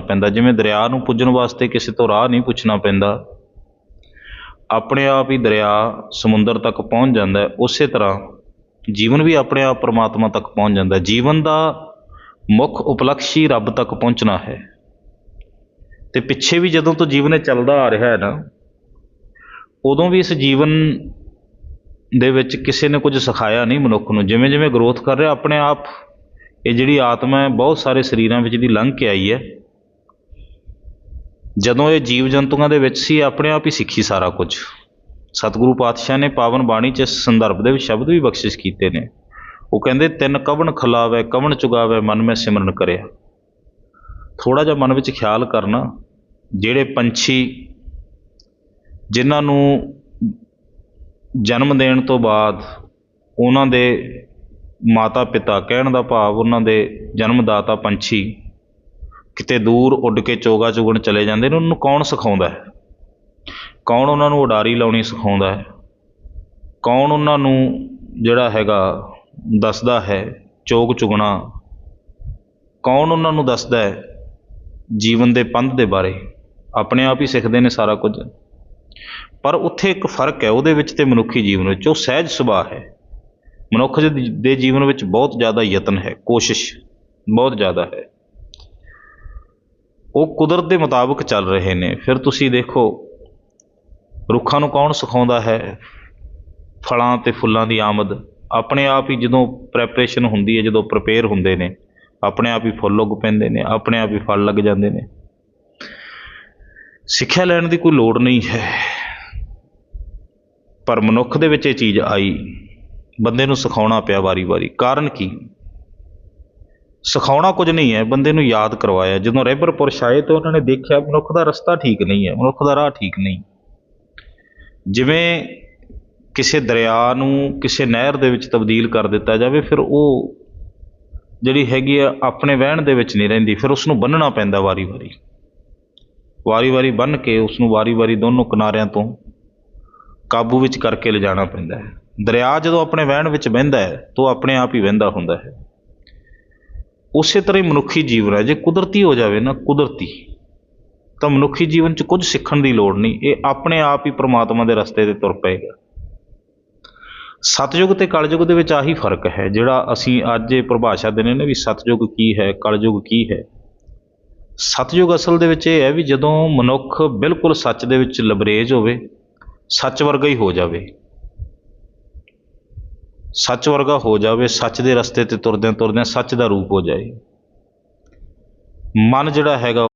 ਪੈਂਦਾ, ਜਿਵੇਂ ਦਰਿਆ ਨੂੰ ਪੁੱਜਣ ਵਾਸਤੇ ਕਿਸੇ ਤੋਂ ਰਾਹ ਨਹੀਂ ਪੁੱਛਣਾ ਪੈਂਦਾ। ਆਪਣੇ ਆਪ ਹੀ ਦਰਿਆ ਸਮੁੰਦਰ ਤੱਕ ਪਹੁੰਚ ਜਾਂਦਾ ਉਸੇ ਤਰ੍ਹਾਂ ਜੀਵਨ ਵੀ ਆਪਣੇ ਆਪ ਪਰਮਾਤਮਾ ਤੱਕ ਪਹੁੰਚ ਜਾਂਦਾ ਜੀਵਨ ਦਾ ਮੁੱਖ ਉਪਲਕਸ਼ ਹੀ ਰੱਬ ਤੱਕ ਪਹੁੰਚਣਾ ਹੈ। ਤੇ ਪਿੱਛੇ ਵੀ ਜਦੋਂ ਤੋਂ ਜੀਵਨ ਇਹ ਚੱਲਦਾ ਆ ਰਿਹਾ ਹੈ ਨਾ, ਉਦੋਂ ਵੀ ਇਸ ਜੀਵਨ ਦੇ ਵਿੱਚ ਕਿਸੇ ਨੇ ਕੁਝ ਸਿਖਾਇਆ ਨਹੀਂ ਮਨੁੱਖ ਨੂੰ। ਜਿਵੇਂ ਜਿਵੇਂ ਗਰੋਥ ਕਰ ਰਿਹਾ, ਆਪਣੇ ਆਪ ਇਹ ਜਿਹੜੀ ਆਤਮਾ ਹੈ, ਬਹੁਤ ਸਾਰੇ ਸਰੀਰਾਂ ਵਿੱਚ ਦੀ ਲੰਘ ਕੇ ਆਈ ਹੈ। ਜਦੋਂ ਇਹ ਜੀਵ ਜੰਤੂਆਂ ਦੇ ਵਿੱਚ ਸੀ ਆਪਣੇ ਆਪ ਹੀ ਸਿੱਖੀ ਸਾਰਾ ਕੁਝ। ਸਤਿਗੁਰੂ ਪਾਤਸ਼ਾਹ ਨੇ ਪਾਵਨ ਬਾਣੀ 'ਚ ਇਸ ਸੰਦਰਭ ਦੇ ਵਿੱਚ ਸ਼ਬਦ ਵੀ ਬਖਸ਼ਿਸ਼ ਕੀਤੇ ਨੇ। ਉਹ ਕਹਿੰਦੇ, ਤਿੰਨ ਕਵਣ ਖਲਾਵੇ, ਕਵਣ ਚੁਗਾਵੇ, ਮਨ ਮੈਂ ਸਿਮਰਨ ਕਰਿਆ। ਥੋੜਾ ਜਿਹਾ ਮਨ ਵਿੱਚ ਖਿਆਲ ਕਰਨਾ, ਜਿਹੜੇ ਪੰਛੀ ਜਿਨ੍ਹਾਂ ਨੂੰ ਜਨਮ ਦੇਣ ਤੋਂ ਬਾਅਦ ਉਹਨਾਂ ਦੇ ਮਾਤਾ ਪਿਤਾ ਕਹਿਣ ਦਾ ਭਾਵ, ਉਹਨਾਂ ਦੇ ਜਨਮਦਾਤਾ ਪੰਛੀ ਕਿਤੇ ਦੂਰ ਉੱਡ ਕੇ ਚੋਗਾ ਚੁਗਣ ਚਲੇ ਜਾਂਦੇ ਨੇ, ਉਹਨਾਂ ਨੂੰ ਕੌਣ ਸਿਖਾਉਂਦਾ ਹੈ? ਕੌਣ ਉਹਨਾਂ ਨੂੰ ਉਡਾਰੀ ਲਾਉਣੀ ਸਿਖਾਉਂਦਾ ਹੈ? ਕੌਣ ਉਹਨਾਂ ਨੂੰ ਜਿਹੜਾ ਹੈਗਾ ਦੱਸਦਾ ਹੈ ਚੋਗ ਚੁਗਣਾ? ਕੌਣ ਉਹਨਾਂ ਨੂੰ ਦੱਸਦਾ ਹੈ ਜੀਵਨ ਦੇ ਪੰਧ ਦੇ ਬਾਰੇ? ਆਪਣੇ ਆਪ ਹੀ ਸਿੱਖਦੇ ਨੇ ਸਾਰਾ ਕੁਝ। ਪਰ ਉੱਥੇ ਇੱਕ ਫ਼ਰਕ ਹੈ, ਉਹਦੇ ਵਿੱਚ ਤੇ ਮਨੁੱਖੀ ਜੀਵਨ ਵਿੱਚ, ਉਹ ਸਹਿਜ ਸੁਭਾਅ ਹੈ। ਮਨੁੱਖ ਦੇ- ਦੇ ਜੀਵਨ ਵਿੱਚ ਬਹੁਤ ਜ਼ਿਆਦਾ ਯਤਨ ਹੈ, ਕੋਸ਼ਿਸ਼ ਬਹੁਤ ਜ਼ਿਆਦਾ ਹੈ। ਉਹ ਕੁਦਰਤ ਦੇ ਮੁਤਾਬਕ ਚੱਲ ਰਹੇ ਨੇ। ਫਿਰ ਤੁਸੀਂ ਦੇਖੋ, ਰੁੱਖਾਂ ਨੂੰ ਕੌਣ ਸਿਖਾਉਂਦਾ ਹੈ? ਫਲਾਂ ਅਤੇ ਫੁੱਲਾਂ ਦੀ ਆਮਦ। ਆਪਣੇ ਆਪ ਹੀ ਜਦੋਂ ਪ੍ਰੈਪਰੇਸ਼ਨ ਹੁੰਦੀ ਹੈ, ਜਦੋਂ ਪ੍ਰਪੇਅਰ ਹੁੰਦੇ ਨੇ, ਆਪਣੇ ਆਪ ਹੀ ਫੁੱਲ ਉੱਗ ਪੈਂਦੇ ਨੇ, ਆਪਣੇ ਆਪ ਹੀ ਫਲ ਲੱਗ ਜਾਂਦੇ ਨੇ। ਸਿੱਖਿਆ ਲੈਣ ਦੀ ਕੋਈ ਲੋੜ ਨਹੀਂ ਹੈ। ਪਰ ਮਨੁੱਖ ਦੇ ਵਿੱਚ ਇਹ ਚੀਜ਼ ਆਈ। ਬੰਦੇ ਨੂੰ ਸਿਖਾਉਣਾ ਪਿਆ ਵਾਰੀ-ਵਾਰੀ। ਕਾਰਨ ਕੀ? ਸਿਖਾਉਣਾ ਕੁਝ ਨਹੀਂ ਹੈ, ਬੰਦੇ ਨੂੰ ਯਾਦ ਕਰਵਾਇਆ। ਜਦੋਂ ਰਹਿਬਰਪੁਰ ਆਏ ਤਾਂ ਉਹਨਾਂ ਨੇ ਦੇਖਿਆ ਮਨੁੱਖ ਦਾ ਰਸਤਾ ਠੀਕ ਨਹੀਂ ਹੈ, ਮਨੁੱਖ ਦਾ ਰਾਹ ਠੀਕ ਨਹੀਂ। ਜਿਵੇਂ ਕਿਸੇ ਦਰਿਆ ਨੂੰ ਕਿਸੇ ਨਹਿਰ ਦੇ ਵਿੱਚ ਤਬਦੀਲ ਕਰ ਦਿੱਤਾ ਜਾਵੇ, ਫਿਰ ਉਹ ਜਿਹੜੀ ਹੈਗੀ ਆ, ਆਪਣੇ ਵਹਿਣ ਦੇ ਵਿੱਚ ਨਹੀਂ ਰਹਿੰਦੀ, ਫਿਰ ਉਸ ਨੂੰ ਬੰਨਣਾ ਪੈਂਦਾ ਵਾਰੀ-ਵਾਰੀ। ਵਾਰੀ-ਵਾਰੀ ਬੰਨ ਕੇ ਉਸ ਨੂੰ ਵਾਰੀ-ਵਾਰੀ ਦੋਨੋਂ ਕਿਨਾਰਿਆਂ ਤੋਂ ਕਾਬੂ ਵਿੱਚ ਕਰਕੇ ਲਿਜਾਣਾ ਪੈਂਦਾ ਹੈ। ਦਰਿਆ ਜਦੋਂ ਆਪਣੇ ਵਹਿਣ ਵਿੱਚ ਵਹਿੰਦਾ ਹੈ, ਤਾਂ ਉਹ ਆਪਣੇ ਆਪ ਹੀ ਵਹਿੰਦਾ ਹੁੰਦਾ ਹੈ। ਉਸੇ ਤਰ੍ਹਾਂ ਹੀ ਮਨੁੱਖੀ ਜੀਵਨ ਹੈ। ਜੇ ਕੁਦਰਤੀ ਹੋ ਜਾਵੇ ਨਾ, ਕੁਦਰਤੀ, ਤਾਂ ਮਨੁੱਖੀ ਜੀਵਨ 'ਚ ਕੁਝ ਸਿੱਖਣ ਦੀ ਲੋੜ ਨਹੀਂ। ਇਹ ਆਪਣੇ ਆਪ ਹੀ ਪ੍ਰਮਾਤਮਾ ਦੇ ਰਸਤੇ ਤੇ ਤੁਰ ਪਏਗਾ। ਸਤਜੁਗ ਤੇ ਕਲਯੁਗ ਦੇ ਵਿੱਚ ਆਹੀ ਫ਼ਰਕ ਹੈ, ਜਿਹੜਾ ਅਸੀਂ ਅੱਜ ਇਹ ਪਰਿਭਾਸ਼ਾ ਦਿੰਦੇ ਨੇ ਵੀ ਸਤਜੁਗ ਕੀ ਹੈ, ਕਲਯੁਗ ਕੀ ਹੈ। ਸਤਜੁਗ ਅਸਲ ਦੇ ਵਿੱਚ ਇਹ ਹੈ ਵੀ ਜਦੋਂ ਮਨੁੱਖ ਬਿਲਕੁਲ ਸੱਚ ਦੇ ਵਿੱਚ ਲਬਰੇਜ ਹੋਵੇ, ਸੱਚ ਵਰਗਾ ਹੀ ਹੋ ਜਾਵੇ ਸੱਚ ਵਰਗਾ ਹੋ ਜਾਵੇ, ਸੱਚ ਦੇ ਰਸਤੇ ਤੇ ਤੁਰਦਿਆਂ ਤੁਰਦਿਆਂ ਸੱਚ ਦਾ ਰੂਪ ਹੋ ਜਾਏ। ਮਨ ਜਿਹੜਾ ਹੈਗਾ